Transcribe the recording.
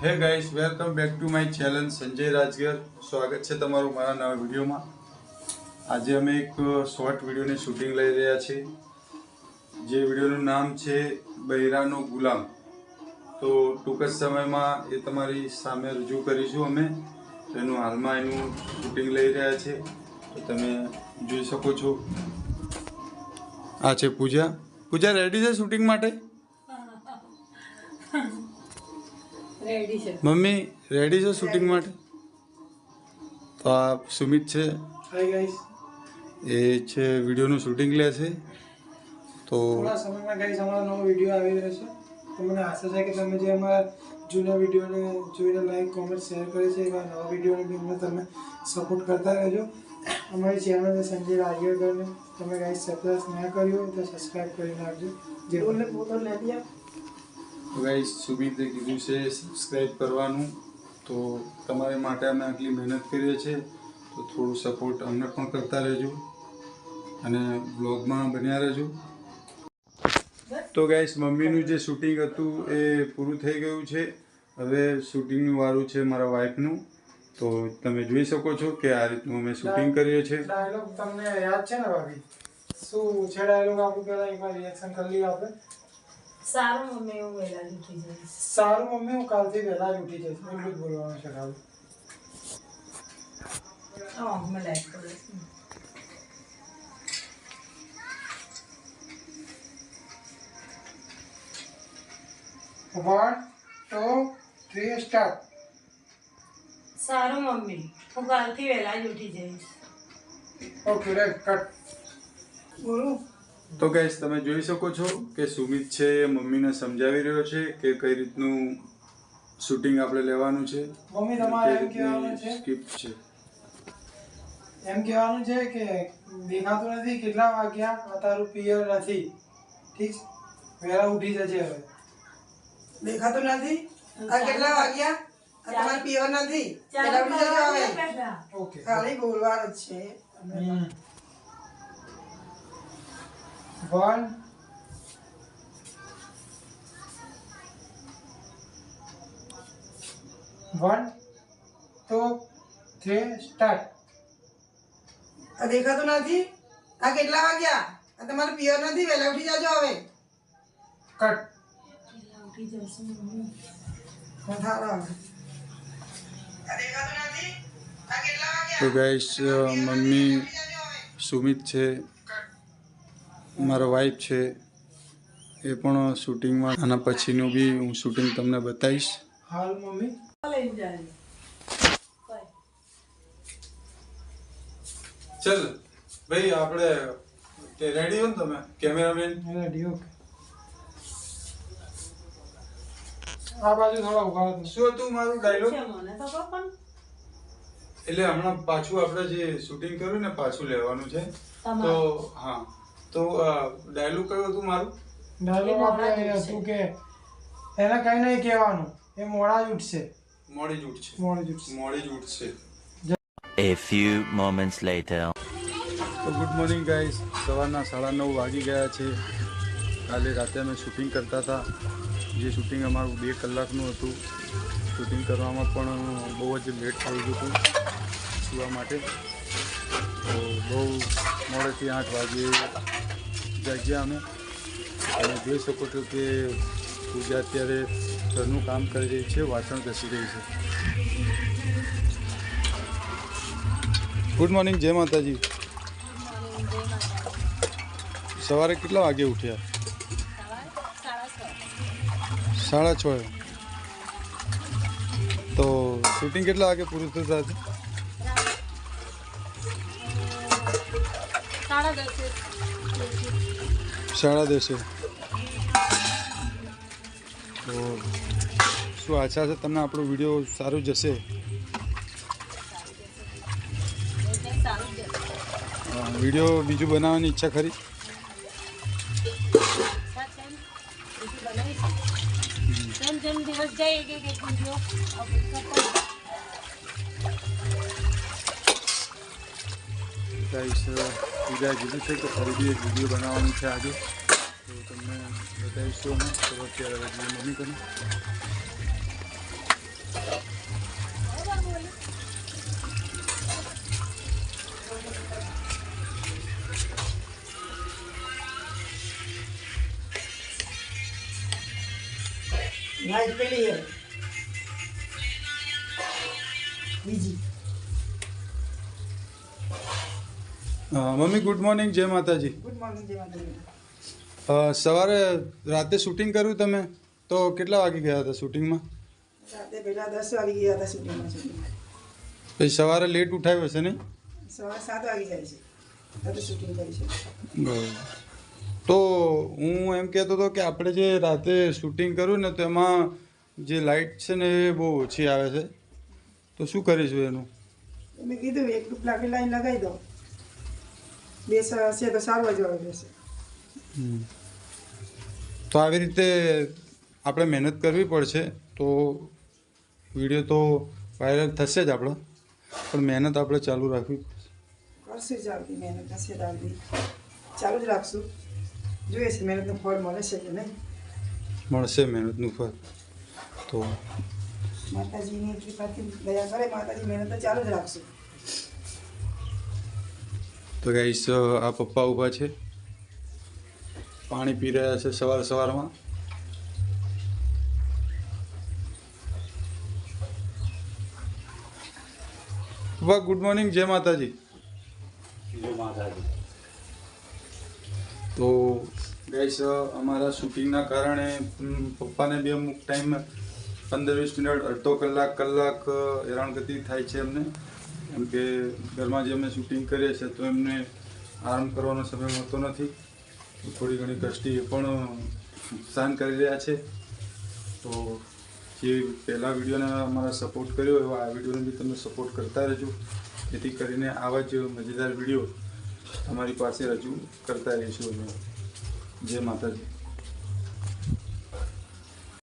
Hey guys welcome back to my channel Sanjay Rajgar સ્વાગત છે તમારું મારા નવા વિડીયોમાં. આજે અમે એક શોર્ટ વિડીયોની શૂટિંગ લઈ રહ્યા છીએ જે વિડીયોનું નામ છે બૈરાનો ગુલામ. તો ટૂંક જ સમયમાં એ તમારી સામે રજૂ કરીશું અમે. એનું હાલમાં એનું શૂટિંગ લઈ રહ્યા છે. તો તમે જોઈ શકો છો. આ છે પૂજા. પૂજા રેડી છે શૂટિંગ માટે? મમ્મી રેડી છો શૂટિંગ માટે? તો આ સુમિત છે. હાય ગાઈસ એ છે વિડીયોનું શૂટિંગ લે છે. તો થોડા સમયમાં ગાઈસ અમારો નવો વીડિયો આવી રહ્યો છે. તો મને આશા છે કે તમે જે અમારા જૂના વિડીયોને જોઈને લાઈક કોમેન્ટ શેર કરે છે એવા નવા વિડીયોને બી તમે સપોર્ટ કરતા રહેજો. અમારી ચેનલ સંજય રાજગરને તમે ગાઈસ સબસ્ક્રાઈબ ના કર્યું તો સબસ્ક્રાઈબ કરી નાખજો. જે બોલને ફોટો લે દિયા ગાઈસ સુમિતે કીધું છે. સબસ્ક્રાઈબ કરવાનું. તો તમારી માટે અમે આટલી મહેનત કરીએ છીએ. તો થોડું સપોર્ટ અમને પણ કરતા રહેજો. અને બ્લોગમાં બન્યા રહેજો. તો ગાઈસ, મમ્મીનું જે શૂટિંગ હતું એ પૂરું થઈ ગયું છે. હવે શૂટિંગનું વારું છે મારા વાઈફનું તો તમે જોઈ શકો છો કે આ રીતનું અમે શૂટિંગ કરીએ છીએ. ડાયલોગ તમને યાદ છે ને ભાભી? શું છે ડાયલોગ આપણું પહેલાં એકવાર રિએક્શન કરી લઈએ આપણે. સારું મમ્મી હું વહેલા જ ઉઠી જઈશ સારું મમ્મી હું કાલથી વહેલા જ ઉઠી જઈશ એટલું જ બોલવાનું છે ખાલી આંખમાં લાઈટ પડે છે વન ટુ થ્રી સ્ટાર્ટ સારું મમ્મી હું કાલથી વહેલા જ ઉઠી જઈશ ઓકે રાઈટ કટ બોલું તો ગાઈસ તમે જોઈ શકો છો કે સુમિત છે મમ્મીને સમજાવી રહ્યો છે કે કઈ રીતનું શૂટિંગ આપણે લેવાનું છે મમ્મી તમારે એમ કહેવાનું છે? સ્ક્રિપ્ટ છે. એમ કહેવાનું છે કે દેખાતું નથી કેટલા વાગ્યા તારું પિયર નથી. ઠીક છે? વહેલા ઉઠી જજે હવે. દેખાતું નથી? આ કેટલા વાગ્યા? આ તમારે પિયર નથી? ચાલો ઉઠી જજો હવે. ઓકે ખાલી બોલવાનું જ છે. One one two three start આ દેખાતું નથી? આ કેટલા વાગ્યા? આ તમારે પિયર નથી? વહેલા ઉઠી જાજો હવે. કટ ઉઠી જશે મમ્મી. થારા હવે. આ દેખાતું નથી? આ કેટલા વાગ્યા? તો ગાઈસ મમ્મી સુમિત છે. મારો વાઈફ છે એ પણ શૂટિંગમાં આના પછીનું બી હું શૂટિંગ તમને બતાવીશ. હાલ મમ્મી. ચલ ભાઈ આપણે તે રેડી હો ને તમે? કેમેરામેન રેડી ઓકે આ બાજુ થોડા ઊભા શું હતું મારું ડાયલોગ એટલે હમણાં પાછું આપણે જે શૂટિંગ કર્યું ને પાછું લેવાનું છે. તો હા. તો ડાયલોગ કયું હતું મારું? ડાયલોગ આપણે એ હતું કે એને કઈ નહીં કહેવાનું. એ મોડા જ ઉઠશે. મોડી જ ઉઠશે. મોડી જ ઉઠશે. મોડી જ ઉઠશે. A few moments later. તો ગુડ મોર્નિંગ ગાઈસ સવારના સાડા નવ વાગી ગયા છે. કાલે રાતે અમે શૂટિંગ કરતા હતા. જે શૂટિંગ અમારું બે કલાકનું હતું. શૂટિંગ કરવામાં પણ બહુ જ લેટ થઈ ગયું હતું. સુવા માટે. તો બહુ મોડેથી આઠ વાગે જાગ્યા અમે. તમે જોઈ શકો છો કે પૂજા અત્યારે ઘરનું કામ કરી રહી છે, વાસણ ઘસી રહી છે. ગુડ મોર્નિંગ જય માતાજી. સવારે કેટલા વાગે ઉઠ્યા? સાડા છ. તો શૂટિંગ કેટલા વાગે પૂરું થતા સાડા દસે તો શું આશા છે તમને આપણો વીડિયો સારો જશે? વીડિયો બીજું બનાવવાની ઈચ્છા ખરી? ગાઈસ पूजा जुलूस है तो खरीदी एक वीडियो બનાવવાની છે આજે તો તમને બતાવીશું હું તો અત્યારે वीडियो મમ્મી કરું નાઈટ પેલી હે મમ્મી ગુડ મોર્નિંગ જય માતાજી. ગુડ મોર્નિંગ જય માતાજી. સવારે રાતે શૂટિંગ કર્યું તમે? તો કેટલા વાગે ગયા હતા શૂટિંગમાં રાતે પહેલા દસ વાગી ગયા હતા શૂટિંગમાં પછી સવારે લેટ ઉઠાવ્યો હશે સવારે સાત વાગી જાય છે. શૂટિંગ કરી છે. બરાબર. તો હું એમ કહેતો હતો કે આપણે જે રાતે શૂટિંગ કર્યું ને તો એમાં જે લાઇટ છે ને એ બહુ ઓછી આવે છે. તો શું કરીશું એનું? મેં કીધું એક લાઈન લગાવી દો. બે સ- હશે તો સારું જ આવી તો આવી રીતે આપણે મહેનત કરવી પડશે તો વીડિયો તો વાયરલ થશે જ આપણો. પણ મહેનત આપણે ચાલુ રાખવી કરશું ચાલતી મહેનત હશે ચાલતી ચાલુ જ રાખશું. જોઈએ છે મહેનતનું ફળ મળે છે કે નહીં. મળશે મહેનતનું ફળ. તો માતાજીની કૃપાથી દયા કરે માતાજી મહેનત તો ચાલુ જ રાખશું. તો ગાઈસ આ પપ્પા ઊભા છે. પાણી પી રહ્યા છે સવાર સવારમાં. પપ્પા ગુડ મોર્નિંગ જય માતાજી. તો ગાઈસ અમારા શૂટિંગના કારણે પપ્પાને બી અમુક ટાઈમ પંદર વીસ મિનિટ અડધો કલાક કલાક હેરાનગતિ થાય છે એમને. કેમ કે ઘરમાં જે અમે શૂટિંગ કરીએ છીએ તો એમને આરામ કરવાનો સમય મળતો નથી. થોડી ઘણી કષ્ટી એ પણ સહન કરી રહ્યા છે. તો જે પહેલા વિડીયોને અમારા સપોર્ટ કર્યો, એવો આ વિડીયોને બી તમે સપોર્ટ કરતા રહેજો. જેથી કરીને આવા જ મજેદાર વીડિયો તમારી પાસે રજૂ કરતા રહીશું અમે. જય માતાજી.